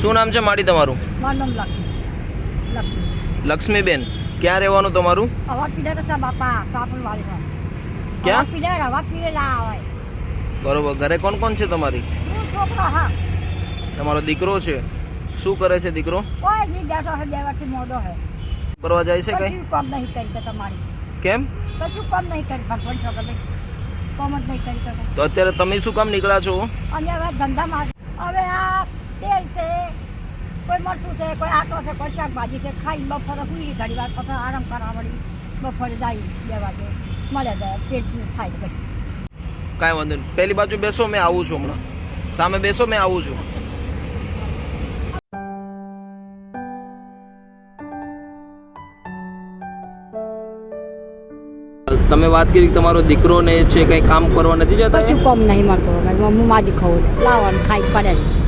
શું નામ છે માડી તમારું? મારું નામ લક્ષ્મી લક્ષ્મી. લક્ષ્મીબેન ક્યાં રહેવાનું તમારું? આવા પીડે સા બાપા સાપણ વાળી ક્યાં? પીડે પીડે ના આવે. બરોબર ઘરે કોણ કોણ છે તમારી? તમારો દીકરો છે. શું કરે છે દીકરો? કોઈ નહીં બેઠો છે વર્ષથી મોડો છે. કરવા જાય છે કઈ? કામ નહીં કરી તમારી કેમ? કશું કામ નહીં કરી ભગવાન છોકરા કામ જ નહીં કરી તો અત્યારે તમે શું કામ નીકળ્યા છો? અને હવે ધંધામાં હવે આ તેલ છે કોઈ મરસું છે કોઈ આટો છે કોઈ શાકભાજી છે ખાઈ બપોરે હુઈ ઘડી વાર પછી આરામ કરવા વળી બપોરે જાય બે વાગે મળે જાય પેટ થાય પછી કાંઈ વાંધો નહીં. પહેલી બાજુ બેસો મેં આવું છું હમણાં. સામે બેસો મેં આવું છું. તમે વાત કરી તમારો દીકરો ને છે કઈ કામ કરવા નથી જતા? કશું કમ નહીં મળતો. હું માજી ખાવું લાવવાનું ખાઈ પડે.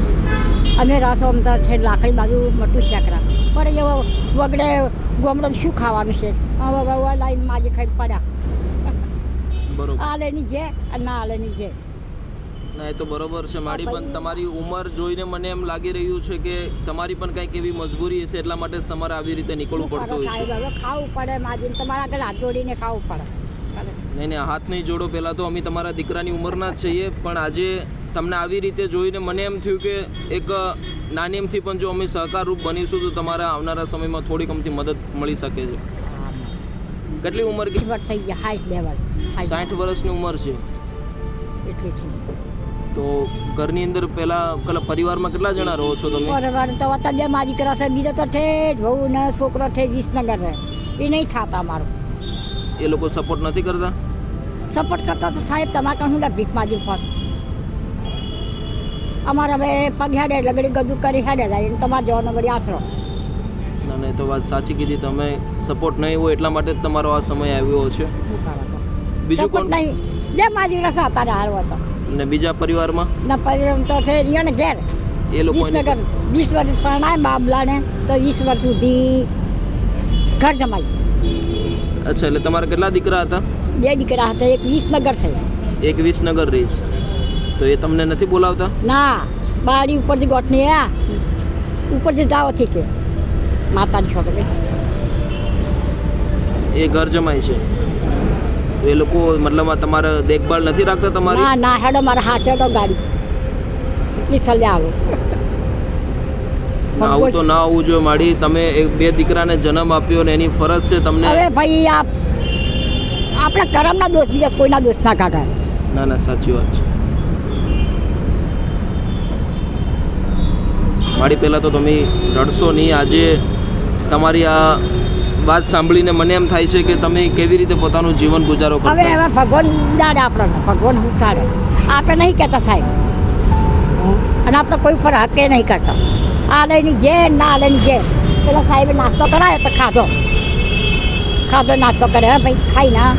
અમે રાસો અમતા છે લાકડી બાજુ મોટું શેક રાખ. પણ એવો વગડે ગોમડો શું ખાવાનું છે? હવે લાઈન માજી ખાઈ પડ્યા. બરોબર. આ જે અને ના આલેની જે. ના એ તો બરોબર છે. મારી પણ તમારી ઉંમર જોઈને મને એમ લાગી રહ્યું છે કે તમારી પણ કંઈક એવી મજબૂરી હશે એટલા માટે તમારે આવી રીતે નીકળવું પડતું હોય છે. હવે ખાવું પડે માજીને તમારા આગળ હાથ જોડીને ખાવું પડે. નહીં નહીં હાથ નહીં જોડો. પહેલાં તો અમે તમારા દીકરાની ઉંમરના જ છીએ પણ આજે તમને આવી રીતે જોઈને મને એમ થયું કે એક નાની એમથી પણ જો અમે સહકારરૂપ બનીશું તો તમારા આવનારા સમયમાં થોડીક અમથી મદદ મળી શકે છે. કેટલી ઉંમર વર્ષ થઈ ગયા હાઈટ લેવલ સાઠ વર્ષની ઉંમર છે. એટલી છે તો ઘરની અંદર પહેલા પેલા પરિવારમાં કેટલા જણા રહો છો તમે? પરિવાર તો અત્યારે બે માજી કરાશે બીજો તો ઠેઠ બહુ ને છોકરો ઠેઠ વિસનગર રહે. એ નહીં થતા મારો એ લોકો સપોર્ટ નથી કરતા? સપોર્ટ કરતા તો સાહેબ તમારે ને ભીખ માગી પગ અમારે હવે પગ હેડે લગડી ગજુ કરી હેડે જાય અને તમારે જવાનો ઘડી આશરો. ના ના તો વાત સાચી કીધી તમે. સપોર્ટ નહીં હોય એટલા માટે તમારો આ સમય આવ્યો છે. બીજું કોણ? નહીં. બે માજી રસા અત્યારે હારવો તો. ને બીજા પરિવારમાં? ના પરિવાર તો છે અહીંયા ને ઘેર. એ લોકો વીસ વર્ષ પરણાય બાબલાને તો વીસ વર્ષ સુધી ઘર જમાઈ. અચ્છા એટલે તમારા કેટલા દીકરા હતા? બે દીકરા હતા એક વિસનગર છે. એક વિસનગર રહીશ તો એ તમને નથી બોલાવતા? ના બારી ઉપરથી ગોઠની આ ઉપરથી જાઓ થી કે માતાની છોકરી એ ઘર જમાય છે. તો એ લોકો મતલબ તમારે દેખભાળ નથી રાખતા તમારી? ના ના હેડો મારા હાથ હેડો ગાડી. એટલી સલ્યા આવો. ના, આવું તો ના આવવું જોઈએ માડી. તમે એક બે દીકરાને જન્મ આપ્યો ને એની ફરજ છે તમને? અરે ભાઈ આપ આપણા કરમના દોષ બીજા કોઈના દોષ ના કાઢાય ના ના સાચી વાત છે. માડી પહેલાં તો તમે રડશો નહીં. આજે તમારી આ વાત સાંભળીને મને એમ થાય છે કે તમે કેવી રીતે પોતાનું જીવન ગુજારો હવે કરતા હવે ભગવાન દાડે આપણને. ભગવાન ઉછાડે આપણે નહીં કહેતા સાહેબ. અને આપણે કોઈ પર હકે નહીં કરતા. આ લઈને જે ના લઈને જે. પેલા સાહેબે નાસ્તો કરાયો તો ખાધો. ખાધો નાસ્તો કરે હે ભાઈ ખાઈ ના.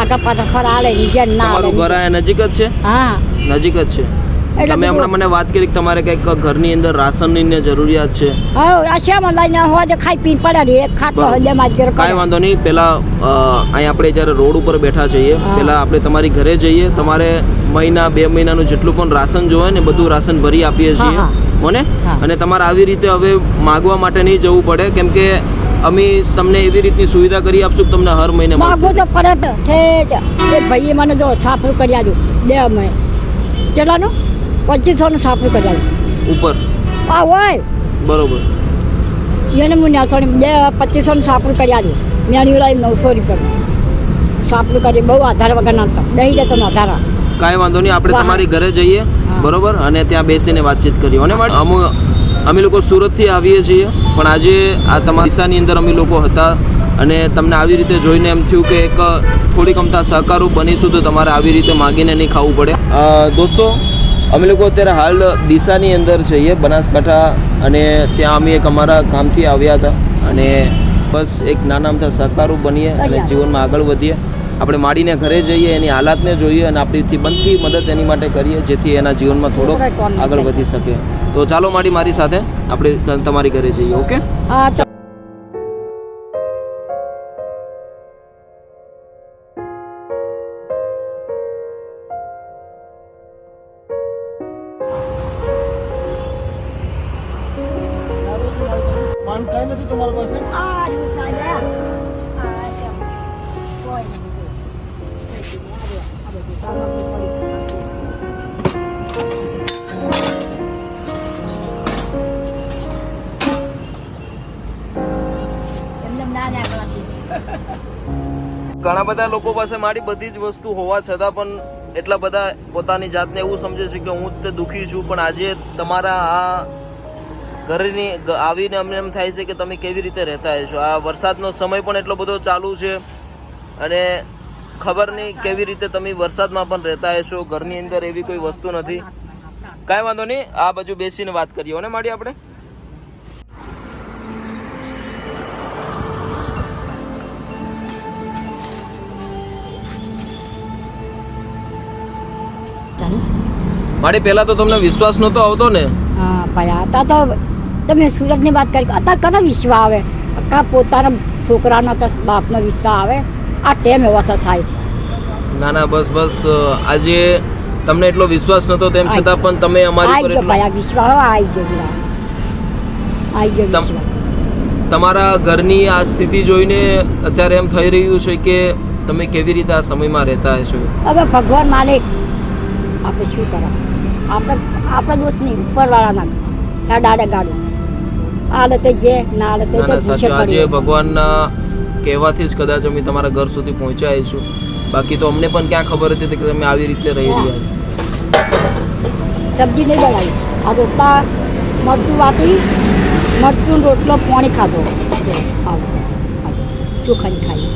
આગળ પાછળ ફર આ લઈને જે ના તમારું ઘર લઈને નજીક જ છે? હા. નજીક જ છે? તમે હમણાં મને વાત કરી કે તમારે કંઈક ઘરની અંદર રાશનની ને જરૂરિયાત છે. હા રાશિયામાં લઈને હોય તો ખાઈ પી પડે ને એક ખાટલો હોયમાં જ કાંઈ વાંધો નહીં પહેલાં અહીં આપણે જ્યારે રોડ ઉપર બેઠા હા. પહેલાં આપણે તમારી ઘરે જઈએ તમારે મહિના બે મહિનાનું જેટલું પણ રાશન જોવે ને બધું રાશન ભરી આપીએ છીએ. મને અને તમારે આવી રીતે હવે માગવા માટે નહીં જવું પડે કેમ કે અમે તમને એવી રીતની સુવિધા કરી આપશું કે તમને હર મહિને મળશે. માગો તો પડે તો ભાઈએ મને જો સાફું કરી આલ્યું બે મહિને કેટલાનું? પચીસોનું ને કરી આલ્યું ઉપર? આ હોય. બરોબર. એને હું નેસોની બે પચીસોનું સાપડું કરી આલ્યું મેળી લાવી નવસો રૂપિયા. સાપડું કરી બહુ આધાર વગર નાખતા દહીં જતો ને આધાર કાંઈ વાંધો નહીં આપણે તમારી ઘરે જઈએ બરોબર? અને ત્યાં બેસીને વાતચીત કરીએ. અને અમુ અમે લોકો સુરતથી આવીએ છીએ પણ આજે આ તમારા દિશાની અંદર અમે લોકો હતા. અને તમને આવી રીતે જોઈને એમ થયું કે એક થોડીક અમતા સહકારું બનીશું તો તમારે આવી રીતે માગીને નહીં ખાવું પડે. દોસ્તો અમે લોકો અત્યારે હાલ દિશાની અંદર છીએ બનાસકાંઠા અને ત્યાં અમે એક અમારા કામથી આવ્યા હતા અને બસ એક નાના અમથા સહકારું બનીએ અને જીવનમાં આગળ વધીએ. આપણે માડીને ઘરે જઈએ એની હાલાતને જોઈએ અને આપણીથી બનતી મદદ એની માટે કરીએ જેથી એના જીવનમાં થોડોક આગળ વધી શકે. તો ચાલો માડી મારી સાથે આપણે તમારી ઘરે જઈએ ઓકે? ઘણા બધા લોકો પાસે મારી બધી જ વસ્તુ હોવા છતાં પણ એટલા બધા પોતાની જાતને એવું સમજે છે કે હું તે દુઃખી છું, પણ આજે તમારા આ ઘરની આવીને અમને એમ થાય છે કે તમે કેવી રીતે રહેતા હશો? આ વરસાદનો સમય પણ એટલો બધો ચાલુ છે અને ખબર નહીં કેવી રીતે તમે વરસાદમાં પણ રહેતા હશો, ઘરની અંદર એવી કોઈ વસ્તુ નથી. કાંઈ વાંધો નહીં, આ બાજુ બેસીને વાત કરીએ ને માડી આપણે? માડી પહેલા તો તમને વિશ્વાસ નહોતો આવતો ને. હા ભાઈ આતા તો તમે સુરતની વાત કરી અત્યારે કનો વિશ્વાસ આવે? કા પોતાના છોકરાનો કે બાપનો વિશ્વાસ આવે? આ ટેમ એવો છે સાહેબ. ના ના બસ બસ આજે તમને એટલો વિશ્વાસ નતો તેમ છતાં પણ તમે અમારી પર એટલો વિશ્વાસ આવી ગયો આવી ગયો તમારા ઘરની આ સ્થિતિ જોઈને અત્યારે એમ થઈ રહ્યું છે કે તમે કેવી રીતે આ સમયમાં રહેતા છો હવે ભગવાન માલિક આપણે શું કરા આપણે આપણા દોસ્ત નહીં ઉપરવાળાના આ દાડે ગાડું. આડતે જે ના આડતે જે પૂછે આજે ભગવાનના કહેવાથી જ કદાચ અમે તમારા ઘર સુધી પહોંચ્યા આવીશું બાકી તો અમને પણ ક્યાં ખબર હતી કે તમે આવી રીતે રહી રહ્યા છો? સબ્જી નહીં બનાવી. આ રોટલા મરચું વાટી મરચું રોટલો પાણી ખાધો. ચોખાની ખાઈ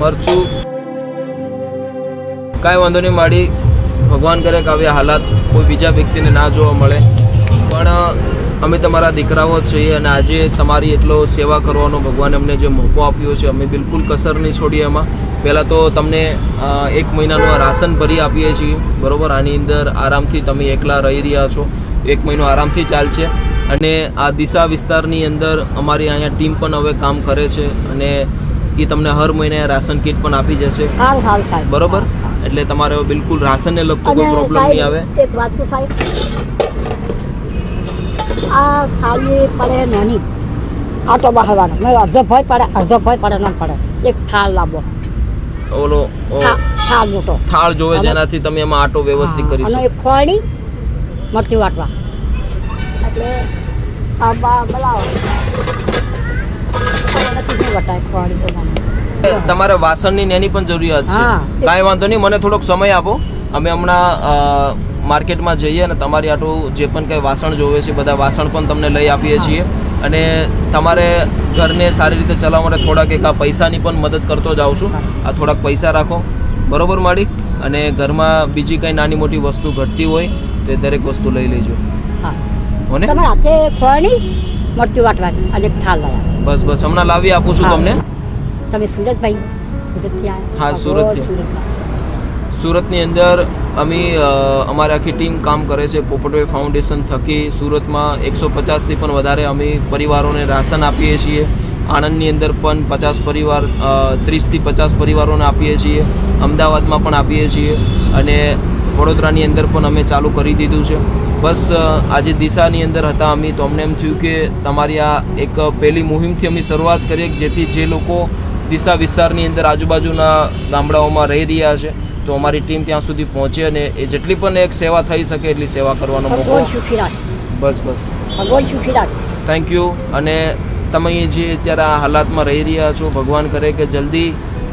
મરચું. કાંઈ વાંધો નહીં માડી. ભગવાન કરે કે આવી હાલાત કોઈ બીજા વ્યક્તિને ના જોવા મળે. પણ અમે તમારા દીકરાઓ છીએ અને આજે તમારી એટલો સેવા કરવાનો ભગવાને અમને જે મોકો આપ્યો છે અમે બિલકુલ કસર નહીં છોડીએ એમાં. પહેલાં તો તમને એક મહિનાનું આ રાશન ભરી આપીએ છીએ. બરોબર? આની અંદર આરામથી તમે એકલા રહી રહ્યા છો. એક મહિનો આરામથી ચાલશે. અને આ દિશા વિસ્તારની અંદર અમારી અહીંયા ટીમ પણ હવે કામ કરે છે અને એ તમને હર મહિને રાશન કીટ પણ આપી જશે. બરોબર? એટલે તમારે બિલકુલ રાશનને લગતો કોઈ પ્રોબ્લેમ નહીં આવે. એક વાત તો સાહેબ. આ થાળી પડે નાની. આટો બહારવાનો મેં અડધો ભય પડે અડધો ભય પડે ના પડે. એક થાળ લાવો ઓલો થાળ મોટો. થાળ જોવે જેનાથી તમે એમાં આટો વ્યવસ્થિત કરી શકો. અને ખોરડી મરચું વાટવા. એટલે આ બા બલાવો. નથી વટાય તો મને. તમારે વાસણની ને એની પણ જરૂરિયાત છે. કાંઈ વાંધો નહીં મને થોડોક સમય આપો. અમે હમણાં માર્કેટમાં જઈએ અને તમારી આટલું જે પણ કંઈ વાસણ જોવે છે બધા વાસણ પણ તમને લઈ આપીએ છીએ. અને તમારે ઘરને સારી રીતે ચલાવવા માટે થોડાક એક આ પૈસાની પણ મદદ કરતો જાઉં છું. આ થોડાક પૈસા રાખો. બરોબર માડી? અને ઘરમાં બીજી કંઈ નાની મોટી વસ્તુ ઘટતી હોય તો એ દરેક વસ્તુ લઈ લેજો. હા. હોને? તમારા હાથે મરચું વાટવાની અને થાળ બસ બસ. હમણાં લાવી આપું છું તમને. તમે સુરતભાઈ સુરતથી આવ્યા હા, સુરતથી. સુરતની અંદર અમે અમારી આખી ટીમ કામ કરે છે. પોપટવે ફાઉન્ડેશન થકી સુરતમાં એકસો પચાસથી પણ વધારે અમે પરિવારોને રાશન આપીએ છીએ. આણંદની અંદર પણ પચાસ પરિવાર ત્રીસથી પચાસ પરિવારોને આપીએ છીએ. અમદાવાદમાં પણ આપીએ છીએ. અને વડોદરાની અંદર પણ અમે ચાલુ કરી દીધું છે. બસ આજે દિશાની અંદર હતા અમે. તો અમને એમ થયું કે તમારી આ એક પહેલી મુહિમથી અમે શરૂઆત કરીએ જેથી જે લોકો દિશા વિસ્તારની અંદર આજુબાજુના ગામડાઓમાં રહી રહ્યા છે. તો અમારી ટીમ ત્યાં સુધી પહોંચે અને એ જેટલી પણ એક સેવા થઈ શકે એટલી સેવા કરવાનો મોકો બસ બસ. થેન્ક યુ અને તમે જે અત્યારે આ હાલાતમાં રહી રહ્યા છો ભગવાન કરે કે જલ્દી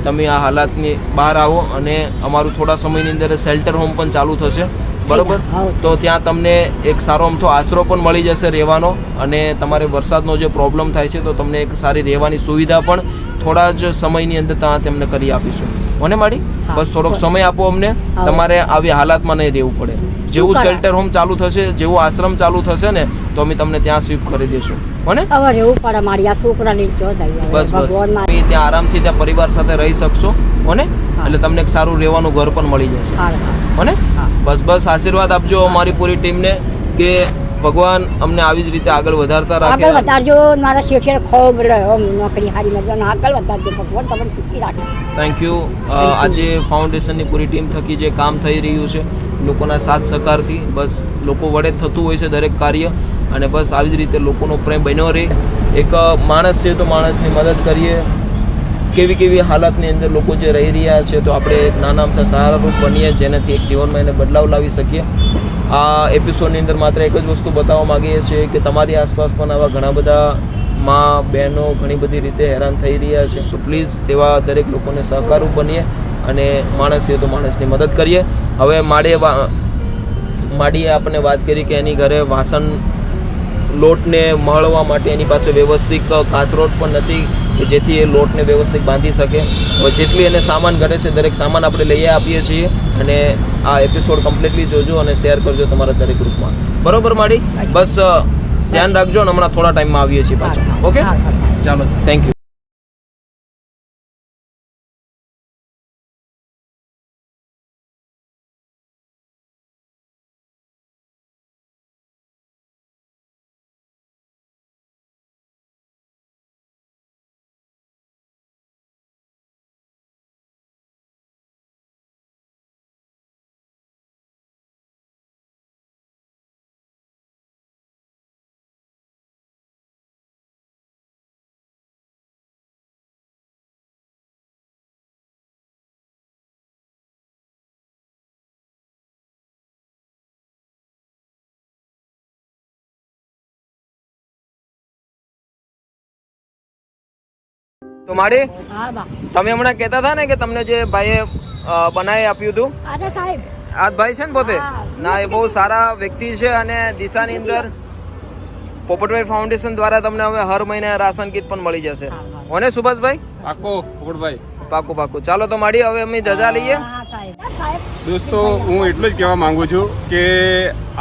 તમે આ હાલાતની બહાર આવો અને અમારું થોડા સમયની અંદર શેલ્ટર હોમ પણ ચાલુ થશે. બરોબર? તો ત્યાં તમને એક સારો અમથો આશરો પણ મળી જશે રહેવાનો અને તમારે વરસાદનો જે પ્રોબ્લેમ થાય છે તો તમને એક સારી રહેવાની સુવિધા પણ થોડા જ સમયની અંદર ત્યાં તેમને કરી આપીશું. મને માડી? બસ થોડોક સમય આપો અમને. તમારે આવી હાલાતમાં નહીં રહેવું પડે. જેવું? શેલ્ટર હોમ ચાલુ થશે જેવું આશ્રમ ચાલુ થશે ને તો અમે તમને ત્યાં શિફ્ટ કરી દઈશું હોને? હવે રહેવું પડે મારી આ છોકરાની બસ બસ. તમે ત્યાં આરામથી ત્યાં પરિવાર સાથે રહી શકશો. મને એટલે તમને એક સારું રહેવાનું ઘર પણ મળી જશે. હા. બસ બસ આશીર્વાદ આપજો અમારી પૂરી ટીમને કે ભગવાન અમને આવી જ રીતે આગળ વધારતા આગળ વધારજો મારા શેઠિયા ખૂબ નોકરી હારી મળજો આગળ વધારજો ભગવાન તમને સુખી રાખે. થેન્ક યુ આજે ફાઉન્ડેશનની પૂરી ટીમ થકી જે કામ થઈ રહ્યું છે લોકોના સાથ સહકારથી બસ લોકો વડે થતું હોય છે દરેક કાર્ય અને બસ આવી જ રીતે લોકોનો પ્રેમ બન્યો રહે. એક માણસ છે તો માણસની મદદ કરીએ. કેવી કેવી હાલતની અંદર લોકો જે રહી રહ્યા છે તો આપણે એક નાના અમથા સહારારૂપ બનીએ જેનાથી એક જીવનમાં એને બદલાવ લાવી શકીએ. આ એપિસોડની અંદર માત્ર એક જ વસ્તુ બતાવવા માગીએ છીએ કે તમારી આસપાસ પણ આવા ઘણા બધા મા, બહેનો ઘણી બધી રીતે હેરાન થઈ રહ્યા છે. તો પ્લીઝ તેવા દરેક લોકોને સહકારરૂપ બનીએ અને માણસ છે તો માણસની મદદ કરીએ. હવે માળે માડીએ આપણે વાત કરી કે એની ઘરે વાસણ લોટને મળવા માટે એની પાસે વ્યવસ્થિત કાથરોટ પણ નથી. કે જેથી એ લોટને વ્યવસ્થિત બાંધી શકે. હવે જેટલી એને સામાન ઘટે છે દરેક સામાન આપણે લઈ આપીએ છીએ. અને આ એપિસોડ કમ્પ્લીટલી જોજો અને શેર કરજો તમારા દરેક ગ્રુપમાં બરોબર માડી બસ ધ્યાન રાખજો અને હમણાં થોડા ટાઈમમાં આવીએ છીએ પાછા. ઓકે. ચાલો થેન્ક યુ તો માડી તમે હમણાં કહેતા હતા ને કે તમને જે ભાઈએ બનાવી આપ્યું હતું? આ ભાઈ છે ને પોતે? ના એ બહુ સારા વ્યક્તિ છે અને દિશાની અંદર પોપટભાઈ ફાઉન્ડેશન દ્વારા તમને હવે હર મહિને રાશન કીટ પણ મળી જશે. કોને સુભાષભાઈ? આખો પોપટભાઈ. પાકું પાકું. ચાલો તો માડી હવે અમે રજા લઈએ. દોસ્તો હું એટલું જ કહેવા માંગુ છું કે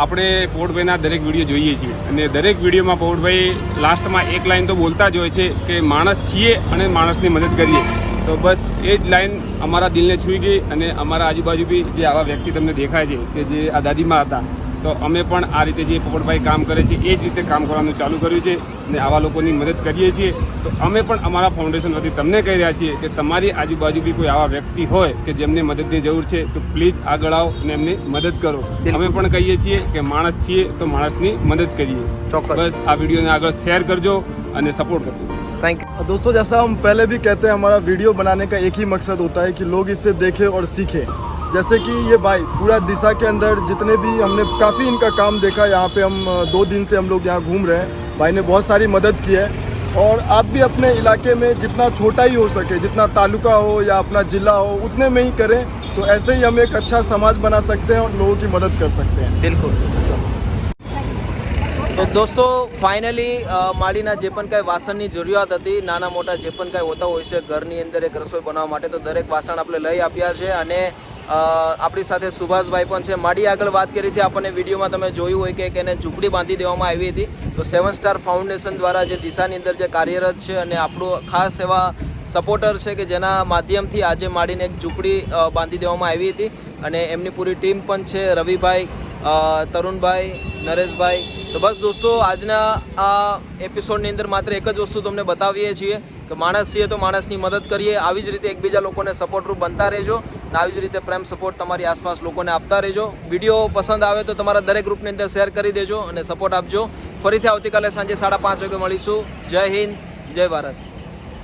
આપણે પોપટભાઈના દરેક વીડિયો જોઈએ છીએ. અને દરેક વિડીયોમાં પોપટભાઈ લાસ્ટમાં એક લાઈન તો બોલતા જ હોય છે કે માણસ છીએ અને માણસની મદદ કરીએ. તો બસ એ જ લાઈન અમારા દિલને છૂઈ ગઈ અને અમારા આજુબાજુ બી જે આવા વ્યક્તિ તમને દેખાય છે કે જે આ દાદીમાં હતા. તો અમે પણ આ રીતે જે પોપટભાઈ કામ કરે છે એ જ રીતે કામ કરવાનું ચાલુ કર્યું છે અને આવા લોકોની મદદ કરીએ છીએ તો અમે પણ અમારા ફાઉન્ડેશન વતી તમને કહી રહ્યા છીએ કે તમારી આજુબાજુ બી કોઈ આવા વ્યક્તિ હોય કે જેમને મદદની જરૂર છે તો પ્લીઝ આગળ આવો અને એમની મદદ કરો અમે પણ કહીએ છીએ કે માણસ છીએ તો માણસની મદદ કરીએ ચોક્કસ બસ આ વિડીયોને આગળ શેર કરજો અને સપોર્ટ કરજો થેન્ક યુ दोस्तों जैसा हम पहले भी कहते हैं हमारा वीडियो बनाने का एक ही मकसद होता है कि लोग इससे देखें और सीखें जैसे कि ये भाई पूरा दिशा के अंदर जितने भी हमने काफ़ी इनका काम देखा यहाँ पे हम अ, दो दिन से हम लोग यहाँ घूम रहे हैं भाई ने बहुत सारी मदद की है और आप भी अपने इलाके में जितना छोटा ही हो सके जितना तालुका हो या अपना ज़िला हो उतने में ही करें तो ऐसे ही हम एक अच्छा समाज बना सकते हैं और लोगों की मदद कर सकते हैं બિલકુલ તો દોસ્તો ફાઇનલી માડીના જે પણ કાંઈ વાસણની જરૂરિયાત હતી નાના મોટા જે પણ કાંઈ હોતા હોય છે ઘરની અંદર એક રસોઈ બનાવવા માટે તો દરેક વાસણ આપણે લઈ આપ્યા છે અને અ, આપણી સાથે સુભાષભાઈ પણ છે. માડી આગળ વાત કરી હતી આપણને વિડીયોમાં તમે જોયું હોય કે એને ઝૂંપડી બાંધી દેવામાં આવી હતી. તો સેવન સ્ટાર ફાઉન્ડેશન દ્વારા જે દિશાની અંદર જે કાર્યરત છે અને આપણું ખાસ એવા સપોર્ટર છે કે જેના માધ્યમથી આજે માડીને એક ઝૂંપડી બાંધી દેવામાં આવી હતી. અને એમની પૂરી ટીમ પણ છે. રવિભાઈ તરુણભાઈ, નરેશભાઈ. તો બસ દોસ્તો, આજના આ એપિસોડની અંદર માત્ર એક જ વસ્તુ તમને બતાવીએ છીએ કે માણસ છીએ તો માણસની મદદ કરીએ. આવી જ રીતે એકબીજા લોકોને સપોર્ટરૂપ બનતા રહેજો. અને આવી જ રીતે પ્રેમ સપોર્ટ તમારી આસપાસ લોકોને આપતા રહેજો. વીડિયો પસંદ આવે તો તમારા દરેક ગ્રુપની અંદર શેર કરી દેજો અને સપોર્ટ આપજો. ફરીથી આવતીકાલે સાંજે સાડા પાંચ વાગે મળીશું. જય હિન્દ, જય ભારત.